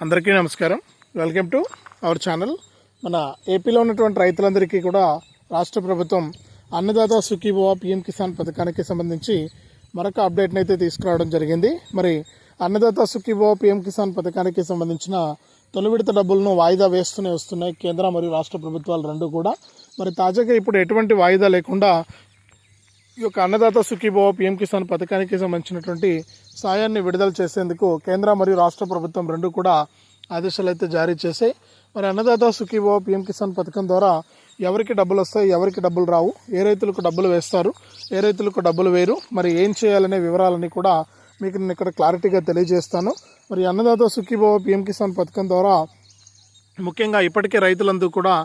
అందరికీ నమస్కారం. Welcome to our channel. మన ఏపీలో ఉన్నటువంటి రైతులందరికీ కూడా రాష్ట్ర ప్రభుత్వం అన్నదాత సుఖీభవ పిఎం కిసాన్ పథకానికి సంబంధించి మరొక అప్డేట్ని అయితే తీసుకురావడం జరిగింది. మరి అన్నదాత సుఖీభవ పిఎం కిసాన్ పథకానికి సంబంధించిన తొలి విడత డబ్బులను వాయిదా వేస్తూనే వస్తున్నాయి కేంద్ర మరియు రాష్ట్ర ప్రభుత్వాలు రెండు కూడా. మరి తాజాగా ఇప్పుడు ఎటువంటి వాయిదా లేకుండా ఈ యొక్క అన్నదాత సుఖీభావ పిఎం కిసాన్ పథకానికి సంబంధించినటువంటి సాయాన్ని విడుదల చేసేందుకు కేంద్ర మరియు రాష్ట్ర ప్రభుత్వం రెండు కూడా ఆదేశాలు అయితే జారీ చేశాయి. మరి అన్నదాత సుఖీభావ పిఎం కిసాన్ పథకం ద్వారా ఎవరికి డబ్బులు వస్తాయి ఎవరికి డబ్బులు రావు ఏ రైతులకు డబ్బులు వేస్తారు ఏ రైతులకు డబ్బులు వేరు మరి ఏం చేయాలనే వివరాలని కూడా మీకు నేను ఇక్కడ క్లారిటీగా తెలియజేస్తాను. మరి అన్నదాత సుఖీభావ పిఎం కిసాన్ పథకం ద్వారా ముఖ్యంగా ఇప్పటికే రైతులందరూ కూడా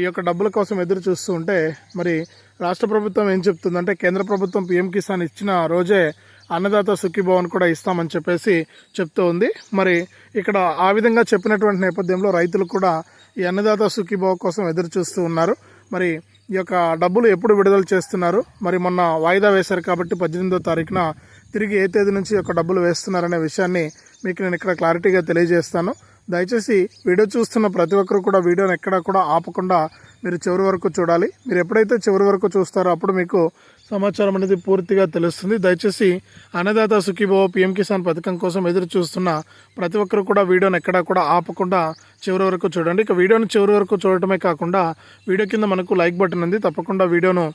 ఈ యొక్క డబ్బుల కోసం ఎదురు చూస్తూ ఉంటే మరి రాష్ట్ర ప్రభుత్వం ఏం చెప్తుందంటే కేంద్ర ప్రభుత్వం పిఎం కిసాన్ ఇచ్చిన రోజే అన్నదాత సుఖీభవన్ కూడా ఇస్తామని చెప్పేసి చెప్తూ ఉంది. మరి ఇక్కడ ఆ విధంగా చెప్పినటువంటి నేపథ్యంలో రైతులు కూడా ఈ అన్నదాత సుఖీభవ కోసం ఎదురు చూస్తూ ఉన్నారు. మరి ఈ యొక్క డబ్బులు ఎప్పుడు విడుదల చేస్తున్నారు? మరి మొన్న వాయిదా వేశారు కాబట్టి పద్దెనిమిదో తారీఖున తిరిగి ఏ తేదీ నుంచి యొక్క డబ్బులు వేస్తున్నారనే విషయాన్ని మీకు నేను ఇక్కడ క్లారిటీగా తెలియజేస్తాను. దయచేసి వీడియో చూస్తున్న ప్రతి ఒక్కరు కూడా వీడియోని ఎక్కడా కూడా ఆపకుండా మీరు చివరి వరకు చూడాలి. మీరు ఎప్పుడైతే చివరి వరకు చూస్తారో అప్పుడు మీకు సమాచారం అనేది పూర్తిగా తెలుస్తుంది. దయచేసి అన్నదాత సుఖీభవ పిఎం కిసాన్ పథకం కోసం ఎదురు చూస్తున్న ప్రతి ఒక్కరు కూడా వీడియోని ఎక్కడా కూడా ఆపకుండా చివరి వరకు చూడండి. ఇక వీడియోని చివరి వరకు చూడటమే కాకుండా వీడియో కింద మనకు లైక్ బటన్ ఉంది. తప్పకుండా వీడియోను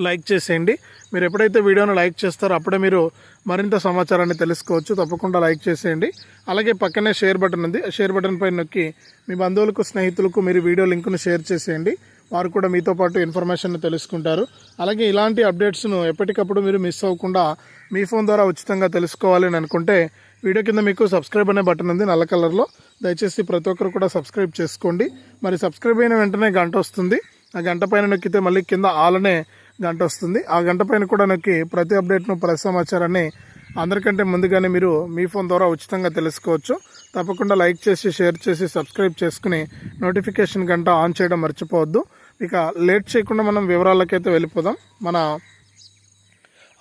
లైక్ చేసేయండి. మీరు ఎప్పుడైతే వీడియోను లైక్ చేస్తారో అప్పుడే మీరు మరింత సమాచారాన్ని తెలుసుకోవచ్చు. తప్పకుండా లైక్ చేసేయండి. అలాగే పక్కనే షేర్ బటన్ ఉంది. ఆ షేర్ బటన్ పైన నొక్కి మీ బంధువులకు స్నేహితులకు మీరు వీడియో లింకును షేర్ చేసేయండి. వారు కూడా మీతో పాటు ఇన్ఫర్మేషన్ తెలుసుకుంటారు. అలాగే ఇలాంటి అప్డేట్స్ను ఎప్పటికప్పుడు మీరు మిస్ అవ్వకుండా మీ ఫోన్ ద్వారా ఉచితంగా తెలుసుకోవాలి అని అనుకుంటే వీడియో కింద మీకు సబ్స్క్రైబ్ అనే బటన్ ఉంది నల్ల కలర్లో. దయచేసి ప్రతి ఒక్కరు కూడా సబ్స్క్రైబ్ చేసుకోండి. మరి సబ్స్క్రైబ్ అయిన వెంటనే గంట వస్తుంది. ఆ గంట పైన నొక్కితే మళ్ళీ కింద ఆలనే గంట వస్తుంది. ఆ గంట పైన కూడా నొక్కి ప్రతి అప్డేట్ను ప్రతి సమాచారాన్ని అందరికంటే ముందుగానే మీరు మీ ఫోన్ ద్వారా ఉచితంగా తెలుసుకోవచ్చు. తప్పకుండా లైక్ చేసి షేర్ చేసి సబ్స్క్రైబ్ చేసుకుని నోటిఫికేషన్ గంట ఆన్ చేయడం మర్చిపోవద్దు. ఇక లేట్ చేయకుండా మనం వివరాలకైతే వెళ్ళిపోదాం. మన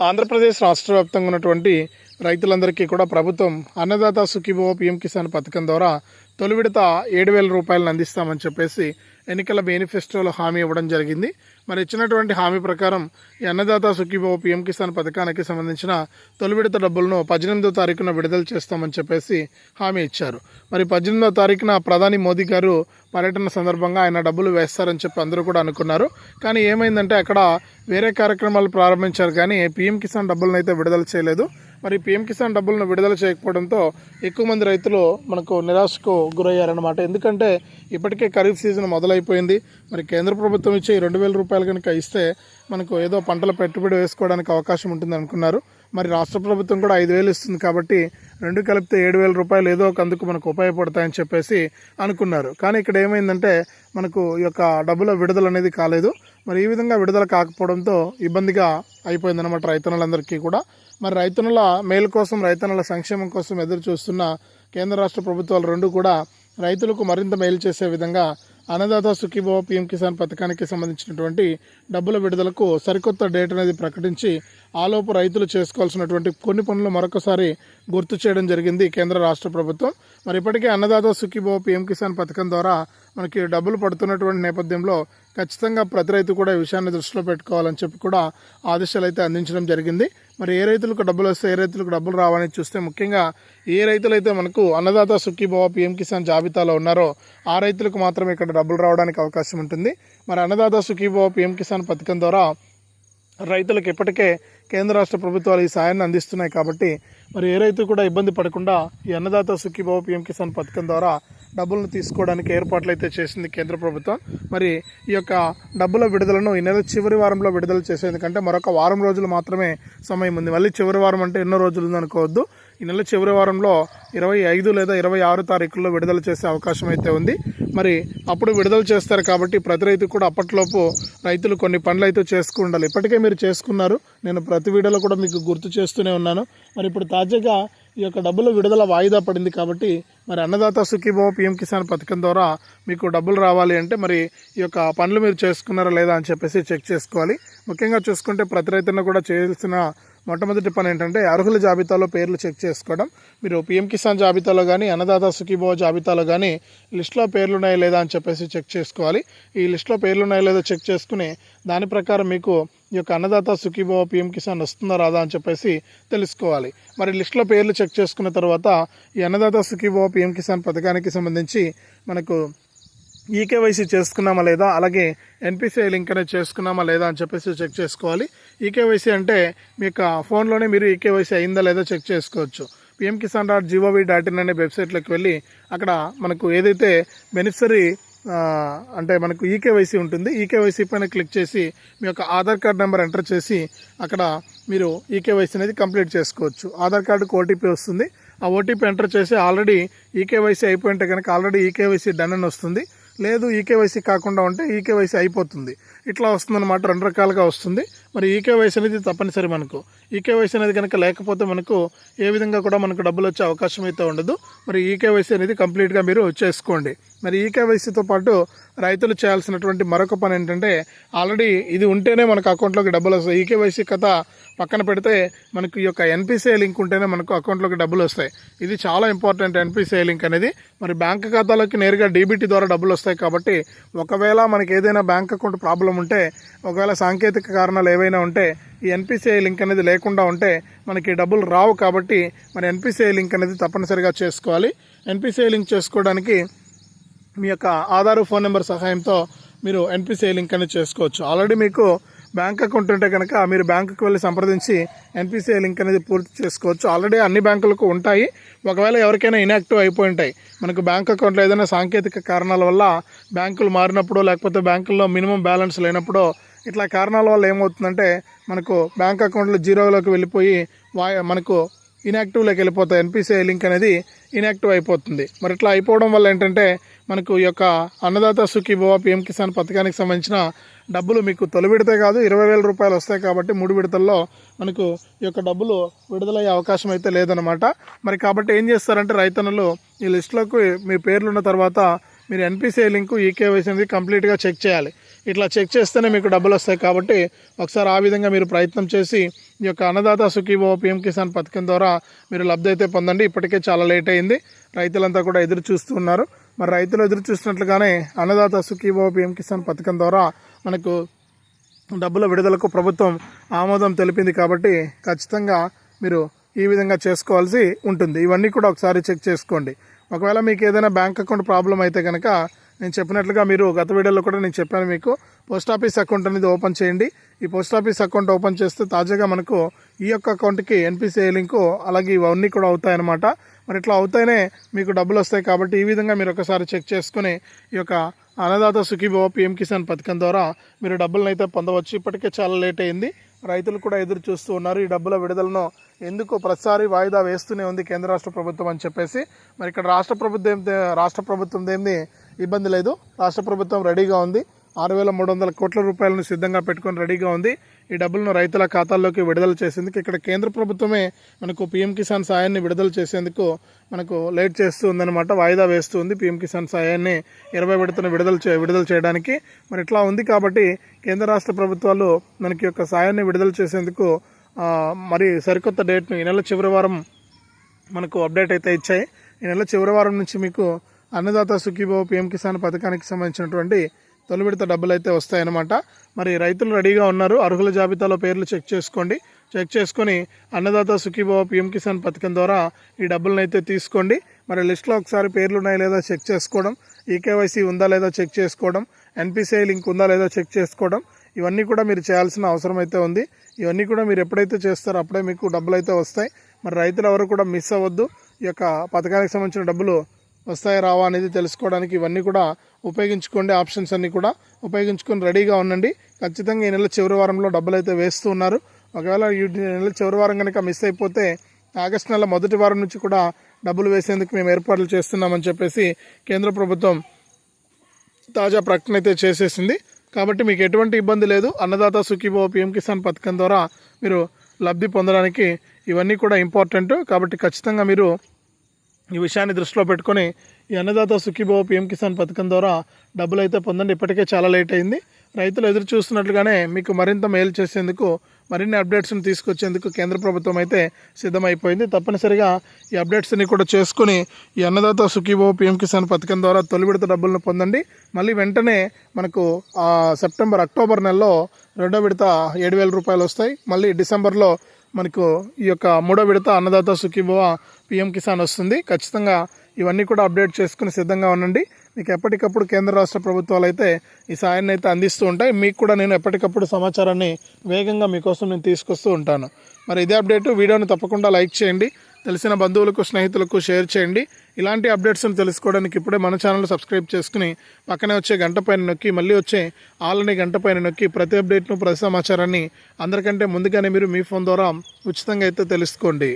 ఆంధ్రప్రదేశ్ రాష్ట్ర వ్యాప్తంగా ఉన్నటువంటి రైతులందరికీ కూడా ప్రభుత్వం అన్నదాత సుఖీభవ పిఎం కిసాన్ పథకం ద్వారా తొలి విడత ఏడు వేల రూపాయలను అందిస్తామని చెప్పేసి ఎన్నికల మేనిఫెస్టోలో హామీ ఇవ్వడం జరిగింది. మరి ఇచ్చినటువంటి హామీ ప్రకారం అన్నదాత సుఖీభావ పిఎం కిసాన్ పథకానికి సంబంధించిన తొలి విడత డబ్బులను పద్దెనిమిదో తారీఖున విడుదల చేస్తామని చెప్పేసి హామీ ఇచ్చారు. మరి పద్దెనిమిదో తారీఖున ప్రధాని మోదీ గారు పర్యటన సందర్భంగా ఆయన డబ్బులు వేస్తారని చెప్పి అందరూ కూడా అనుకున్నారు. కానీ ఏమైందంటే అక్కడ వేరే కార్యక్రమాలు ప్రారంభించారు. కానీ పిఎం కిసాన్ డబ్బులను అయితే విడుదల చేయలేదు. మరి పిఎం కిసాన్ డబ్బులను విడుదల చేయకపోవడంతో ఎక్కువ మంది రైతులు మనకు నిరాశకు గురయ్యారనమాట ఎందుకంటే ఇప్పటికే ఖరీఫ్ సీజన్ మొదలైపోయింది. మరి కేంద్ర ప్రభుత్వం ఇచ్చే రెండు వేల రూపాయలు కనుక ఇస్తే మనకు ఏదో పంటల పెట్టుబడి వేసుకోవడానికి అవకాశం ఉంటుంది అనుకున్నారు. మరి రాష్ట్ర ప్రభుత్వం కూడా ఐదు వేలు ఇస్తుంది కాబట్టి రెండు కలిపితే ఏడు వేల రూపాయలు ఏదో ఒక అందుకు మనకు ఉపయోగపడతాయని చెప్పేసి అనుకున్నారు. కానీ ఇక్కడ ఏమైందంటే మనకు ఈ యొక్క డబ్బుల విడుదల అనేది కాలేదు. మరి ఈ విధంగా విడుదల కాకపోవడంతో ఇబ్బందిగా అయిపోయిందన్నమాట రైతన్నలందరికీ కూడా. మరి రైతన్నుల మేలు కోసం రైతన్నుల సంక్షేమం కోసం ఎదురు చూస్తున్న కేంద్ర రాష్ట్ర ప్రభుత్వాలు రెండు కూడా రైతులకు మరింత మేలు చేసే విధంగా అన్నదాత సుఖీభవ పిఎం కిసాన్ పథకానికి సంబంధించినటువంటి డబ్బుల విడుదలకు సరికొత్త డేట్ అనేది ప్రకటించి ఆలోపు రైతులు చేసుకోవాల్సినటువంటి కొన్ని పనులు మరొకసారి గుర్తు చేయడం జరిగింది కేంద్ర రాష్ట్ర ప్రభుత్వం. మరి ఇప్పటికే అన్నదాత సుఖీభవ పిఎం కిసాన్ పథకం ద్వారా మనకి డబ్బులు పడుతున్నటువంటి నేపథ్యంలో ఖచ్చితంగా ప్రతి రైతు కూడా ఈ విషయాన్ని దృష్టిలో పెట్టుకోవాలని చెప్పి కూడా ఆదేశాలు అయితే అందించడం జరిగింది. మరి ఏ రైతులకు డబ్బులు వస్తే ఏ రైతులకు డబ్బులు రావని చూస్తే ముఖ్యంగా ఏ రైతులైతే మనకు అన్నదాత సుఖీభావ పిఎం కిసాన్ జాబితాలో ఉన్నారో ఆ రైతులకు మాత్రమే ఇక్కడ డబ్బులు రావడానికి అవకాశం ఉంటుంది. మరి అన్నదాత సుఖీభావ పిఎం కిసాన్ పథకం ద్వారా రైతులకు ఇప్పటికే కేంద్ర రాష్ట్ర ప్రభుత్వాలు ఈ సాయాన్ని అందిస్తున్నాయి కాబట్టి మరి ఏ రైతు కూడా ఇబ్బంది పడకుండా ఈ అన్నదాత సుఖీభావ పిఎం కిసాన్ పథకం ద్వారా డబ్బులను తీసుకోవడానికి ఏర్పాట్లు అయితే చేసింది కేంద్ర ప్రభుత్వం. మరి ఈ యొక్క డబ్బుల విడుదలను ఈ నెల చివరి వారంలో విడుదల చేసేందుకంటే మరొక వారం రోజులు మాత్రమే సమయం ఉంది. మళ్ళీ చివరి వారం అంటే ఎన్నో రోజులు అనుకోవద్దు ఈ నెల చివరి వారంలో ఇరవై ఐదు లేదా ఇరవై ఆరు తారీఖుల్లో విడుదల చేసే అవకాశం అయితే ఉంది. మరి అప్పుడు విడుదల చేస్తారు కాబట్టి ప్రతి రైతు కూడా అప్పట్లోపు రైతులు కొన్ని పనులు అయితే చేసుకుని ఉండాలి. ఇప్పటికే మీరు చేసుకున్నారు. నేను ప్రతి వీడియోలో కూడా మీకు గుర్తు చేస్తూనే ఉన్నాను. మరి ఇప్పుడు తాజాగా ఈ యొక్క డబ్బులు విడుదల వాయిదా పడింది కాబట్టి మరి అన్నదాత సుఖీభవ పిఎం కిసాన్ పథకం ద్వారా మీకు డబ్బులు రావాలి అంటే మరి ఈ యొక్క పనులు మీరు చేసుకున్నారా లేదా అని చెప్పేసి చెక్ చేసుకోవాలి. ముఖ్యంగా చూసుకుంటే ప్రతి రైతున్న కూడా చేయాల్సిన మొట్టమొదటి పని ఏంటంటే అర్హుల జాబితాలో పేర్లు చెక్ చేసుకోవడం. మీరు పిఎం కిసాన్ జాబితాలో కానీ అన్నదాత సుఖీభవ జాబితాలో కానీ లిస్ట్లో పేర్లు ఉన్నాయా లేదా అని చెప్పేసి చెక్ చేసుకోవాలి. ఈ లిస్ట్లో పేర్లు ఉన్నాయా లేదా చెక్ చేసుకుని దాని ప్రకారం మీకు ఈ యొక్క అన్నదాత సుఖీభవ పిఎం కిసాన్ వస్తుందా రాదా అని చెప్పేసి తెలుసుకోవాలి. మరి లిస్ట్లో పేర్లు చెక్ చేసుకున్న తర్వాత ఈ అన్నదాత సుఖీభవ పిఎం కిసాన్ పథకానికి సంబంధించి మనకు ఈకేవైసీ చేసుకున్నామా లేదా? అలాగే ఎన్పిసిఐ లింక్ అనేది చేసుకున్నామా లేదా అని చెప్పేసి చెక్ చేసుకోవాలి. ఈకేవైసీ అంటే మీ యొక్క ఫోన్లోనే మీరు ఈకేవైసీ అయిందా లేదా చెక్ చేసుకోవచ్చు. PM Kisan dot GOV dot in అనే వెబ్సైట్లోకి వెళ్ళి అక్కడ మనకు ఏదైతే బెనిఫిషరీ అంటే మనకు ఈకేవైసీ ఉంటుంది ఈకేవైసీ పైన క్లిక్ చేసి మీ యొక్క ఆధార్ కార్డ్ నెంబర్ ఎంటర్ చేసి అక్కడ మీరు ఈకేవైసీ అనేది కంప్లీట్ చేసుకోవచ్చు. ఆధార్ కార్డుకు ఓటీపీ వస్తుంది. ఆ ఓటీపీ ఎంటర్ చేసి ఆల్రెడీ ఈకేవైసీ అయిపోయింటే కనుక ఆల్రెడీ ఈకేవైసీ డన్ అని వస్తుంది. లేదు ఈకేవైసీ కాకుండా ఉంటే ఈకేవైసీ అయిపోతుంది. ఇట్లా వస్తుందన్నమాట రెండు రకాలుగా వస్తుంది. మరి ఈకేవైసీ అనేది తప్పనిసరి మనకు. ఈకేవైసీ అనేది కనుక లేకపోతే మనకు ఏ విధంగా కూడా మనకు డబ్బులు వచ్చే అవకాశం అయితే ఉండదు. మరి ఈకేవైసీ అనేది కంప్లీట్గా మీరు చేసుకోండి. మరి ఈ కేవైసీతో పాటు రైతులు చేయాల్సినటువంటి మరొక పని ఏంటంటే ఆల్రెడీ ఇది ఉంటేనే మనకు అకౌంట్లోకి డబ్బులు వస్తాయి. ఈ కేవైసీ కథ పక్కన పెడితే మనకు ఈ యొక్క ఎన్పిసిఐ లింక్ ఉంటేనే మనకు అకౌంట్లోకి డబ్బులు వస్తాయి. ఇది చాలా ఇంపార్టెంట్ ఎన్పిసిఐ లింక్ అనేది. మరి బ్యాంక్ ఖాతాలోకి నేరుగా డీబీటీ ద్వారా డబ్బులు వస్తాయి కాబట్టి ఒకవేళ మనకి ఏదైనా బ్యాంక్ అకౌంట్ ప్రాబ్లం ఉంటే ఒకవేళ సాంకేతిక కారణాలు ఏవైనా ఉంటే ఈ ఎన్పిసిఐ లింక్ అనేది లేకుండా ఉంటే మనకి డబ్బులు రావు కాబట్టి మరి ఎన్పిసిఐ లింక్ అనేది తప్పనిసరిగా చేసుకోవాలి. ఎన్పిసిఐ లింక్ చేసుకోవడానికి మీ యొక్క ఆధార్ ఫోన్ నెంబర్ సహాయంతో మీరు ఎన్పిసిఐ లింక్ అనేది చేసుకోవచ్చు. ఆల్రెడీ మీకు బ్యాంక్ అకౌంట్ ఉంటే కనుక మీరు బ్యాంకుకి వెళ్ళి సంప్రదించి ఎన్పిసిఐ లింక్ అనేది పూర్తి చేసుకోవచ్చు. ఆల్రెడీ అన్ని బ్యాంకులకు ఉంటాయి. ఒకవేళ ఎవరికైనా ఇన్యాక్టివ్ అయిపోయి ఉంటాయి మనకు బ్యాంక్ అకౌంట్లో ఏదైనా సాంకేతిక కారణాల వల్ల బ్యాంకులు మారినప్పుడు లేకపోతే బ్యాంకుల్లో మినిమం బ్యాలెన్స్ లేనప్పుడు ఇట్లా కారణాల వల్ల ఏమవుతుందంటే మనకు బ్యాంక్ అకౌంట్లో జీరోలోకి వెళ్ళిపోయి వా మనకు ఇన్యాక్టివ్లోకి వెళ్ళిపోతాయి ఎన్పిసిఐ లింక్ అనేది ఇన్యాక్టివ్ అయిపోతుంది. మరి ఇట్లా అయిపోవడం వల్ల ఏంటంటే మనకు ఈ యొక్క అన్నదాత సుఖీభవ పిఎం కిసాన్ పథకానికి సంబంధించిన డబ్బులు మీకు తొలి విడతే కాదు ఇరవై వేల రూపాయలు వస్తాయి కాబట్టి మూడు విడతల్లో మనకు ఈ యొక్క డబ్బులు విడుదలయ్యే అవకాశం అయితే లేదనమాట మరి కాబట్టి ఏం చేస్తారంటే రైతన్నలు ఈ లిస్టులోకి మీ పేర్లున్న తర్వాత మీరు ఎన్పిసిఐ లింకు ఈకేవైసీ అనేది కంప్లీట్గా చెక్ చేయాలి. ఇట్లా చెక్ చేస్తేనే మీకు డబ్బులు వస్తాయి కాబట్టి ఒకసారి ఆ విధంగా మీరు ప్రయత్నం చేసి ఈ యొక్క అన్నదాత సుఖీభవ పిఎం కిసాన్ పథకం ద్వారా మీరు లబ్ధి అయితే పొందండి. ఇప్పటికే చాలా లేట్ అయింది. రైతులంతా కూడా ఎదురు చూస్తున్నారు మరి రైతులు ఎదురు చూసినట్లుగానే అన్నదాత సుఖీభావ పిఎం కిసాన్ పథకం ద్వారా మనకు డబ్బుల విడుదలకు ప్రభుత్వం ఆమోదం తెలిపింది కాబట్టి ఖచ్చితంగా మీరు ఈ విధంగా చేసుకోవాల్సి ఉంటుంది. ఇవన్నీ కూడా ఒకసారి చెక్ చేసుకోండి. ఒకవేళ మీకు ఏదైనా బ్యాంక్ అకౌంట్ ప్రాబ్లం అయితే కనుక నేను చెప్పినట్లుగా మీరు గత వీడియోలో కూడా నేను చెప్పాను మీకు పోస్ట్ ఆఫీస్ అకౌంట్ అనేది ఓపెన్ చేయండి. ఈ పోస్ట్ ఆఫీస్ అకౌంట్ ఓపెన్ చేస్తే తాజాగా మనకు ఈ యొక్క అకౌంట్కి ఎన్పిసిఐ లింకు అలాగే ఇవన్నీ కూడా అవుతాయన్నమాట. మరి ఇట్లా అవుతాయనే మీకు డబ్బులు వస్తాయి కాబట్టి ఈ విధంగా మీరు ఒకసారి చెక్ చేసుకుని ఈ యొక్క అన్నదాత సుఖీభవ పిఎం కిసాన్ పథకం ద్వారా మీరు డబ్బులను అయితే పొందవచ్చు. ఇప్పటికే చాలా లేట్ అయింది. రైతులు కూడా ఎదురు చూస్తూ ఉన్నారు. ఈ డబ్బుల విడుదలను ఎందుకు ప్రతిసారి వాయిదా వేస్తూనే ఉంది కేంద్ర రాష్ట్ర ప్రభుత్వం అని చెప్పేసి. మరి ఇక్కడ రాష్ట్ర ప్రభుత్వం రాష్ట్ర ప్రభుత్వం ఏమి ఇబ్బంది లేదు. రాష్ట్ర ప్రభుత్వం రెడీగా ఉంది. ఆరు వేల మూడు వందల కోట్ల రూపాయలను సిద్ధంగా పెట్టుకొని రెడీగా ఉంది. ఈ డబ్బులను రైతుల ఖాతాల్లోకి విడుదల చేసేందుకు ఇక్కడ కేంద్ర ప్రభుత్వమే మనకు పీఎం కిసాన్ సాయాన్ని విడుదల చేసేందుకు మనకు లేట్ చేస్తూ ఉందన్నమాట వాయిదా వేస్తూ ఉంది పీఎం కిసాన్ సాయాన్ని ఇరవై విడతను విడుదల చే విడుదల చేయడానికి. మరి ఇట్లా ఉంది కాబట్టి కేంద్ర రాష్ట్ర ప్రభుత్వాలు మనకి యొక్క సాయాన్ని విడుదల చేసేందుకు మరి సరికొత్త డేట్ను ఈ నెల చివరి వారం మనకు అప్డేట్ అయితే ఇచ్చాయి. ఈ నెల చివరి వారం నుంచి మీకు అన్నదాత సుఖీభావ పిఎం కిసాన్ పథకానికి సంబంధించినటువంటి తొలి విడత డబ్బులు అయితే వస్తాయన్నమాట. మరి రైతులు రెడీగా ఉన్నారు. అర్హుల జాబితాలో పేర్లు చెక్ చేసుకోండి. చెక్ చేసుకొని అన్నదాత సుఖీభావ పిఎం కిసాన్ పథకం ద్వారా ఈ డబ్బులను అయితే తీసుకోండి. మరి లిస్ట్లో ఒకసారి పేర్లు ఉన్నాయా లేదా చెక్ చేసుకోవడం ఈకేవైసీ ఉందా లేదా చెక్ చేసుకోవడం ఎన్పిసిఐ లింక్ ఉందా లేదా చెక్ చేసుకోవడం ఇవన్నీ కూడా మీరు చేయాల్సిన అవసరం అయితే ఉంది. ఇవన్నీ కూడా మీరు ఎప్పుడైతే చేస్తారో అప్పుడే మీకు డబ్బులు అయితే వస్తాయి. మరి రైతులు ఎవరు కూడా మిస్ అవ్వద్దు. ఈ యొక్క పథకానికి సంబంధించిన డబ్బులు వస్తాయి రావా అనేది తెలుసుకోవడానికి ఇవన్నీ కూడా ఉపయోగించుకోండి. ఆప్షన్స్ అన్నీ కూడా ఉపయోగించుకొని రెడీగా ఉండండి. ఖచ్చితంగా ఈ నెల చివరి వారంలో డబ్బులు అయితే వేస్తూ ఉన్నారు. ఒకవేళ ఈ నెల చివరి వారం కనుక మిస్ అయిపోతే ఆగస్టు నెల మొదటి వారం నుంచి కూడా డబ్బులు వేసేందుకు మేము ఏర్పాట్లు చేస్తున్నామని చెప్పేసి కేంద్ర ప్రభుత్వం తాజా ప్రకటన అయితే చేసేసింది. కాబట్టి మీకు ఎటువంటి ఇబ్బంది లేదు. అన్నదాత సుఖీభవ పిఎం కిసాన్ పథకం ద్వారా మీరు లబ్ధి పొందడానికి ఇవన్నీ కూడా ఇంపార్టెంట్ కాబట్టి ఖచ్చితంగా మీరు ఈ విషయాన్ని దృష్టిలో పెట్టుకొని ఈ అన్నదాత సుఖీభవ పిఎం కిసాన్ పథకం ద్వారా డబ్బులు అయితే పొందండి. ఇప్పటికే చాలా లేట్ అయింది. రైతులు ఎదురు చూస్తున్నట్లుగానే మీకు మరింత మేలు చేసేందుకు మరిన్ని అప్డేట్స్ని తీసుకొచ్చేందుకు కేంద్ర ప్రభుత్వం అయితే సిద్ధమైపోయింది. తప్పనిసరిగా ఈ అప్డేట్స్ని కూడా చేసుకుని ఈ అన్నదాత సుఖీభావ పిఎం కిసాన్ పథకం ద్వారా తొలి విడత డబ్బులను పొందండి. మళ్ళీ వెంటనే మనకు ఆ సెప్టెంబర్ అక్టోబర్ నెలలో రెండో విడత ఏడు వేల రూపాయలు వస్తాయి. మళ్ళీ డిసెంబర్లో మనకు ఈ యొక్క మూడో విడత అన్నదాత సుఖీభవ పిఎం కిసాన్ వస్తుంది. ఖచ్చితంగా ఇవన్నీ కూడా అప్డేట్ చేసుకుని సిద్ధంగా ఉండండి. మీకు ఎప్పటికప్పుడు కేంద్ర రాష్ట్ర ప్రభుత్వాలు అయితే ఈ సాయాన్ని అయితే అందిస్తూ ఉంటాయి. మీకు కూడా నేను ఎప్పటికప్పుడు సమాచారాన్ని వేగంగా మీకోసం నేను తీసుకొస్తూ ఉంటాను. మరి ఇదే అప్డేట్. వీడియోని తప్పకుండా లైక్ చేయండి. తెలిసిన బంధువులకు స్నేహితులకు షేర్ చేయండి. ఇలాంటి అప్డేట్స్ని తెలుసుకోవడానికి ఇప్పుడే మన ఛానల్ సబ్స్క్రైబ్ చేసుకుని పక్కనే వచ్చే గంట పైన నొక్కి మళ్ళీ వచ్చే ఆల్ని గంట పైన నొక్కి ప్రతి అప్డేట్ను ప్రతి సమాచారాన్ని అందరికంటే ముందుగానే మీరు మీ ఫోన్ ద్వారా ఉచితంగా అయితే తెలుసుకోండి.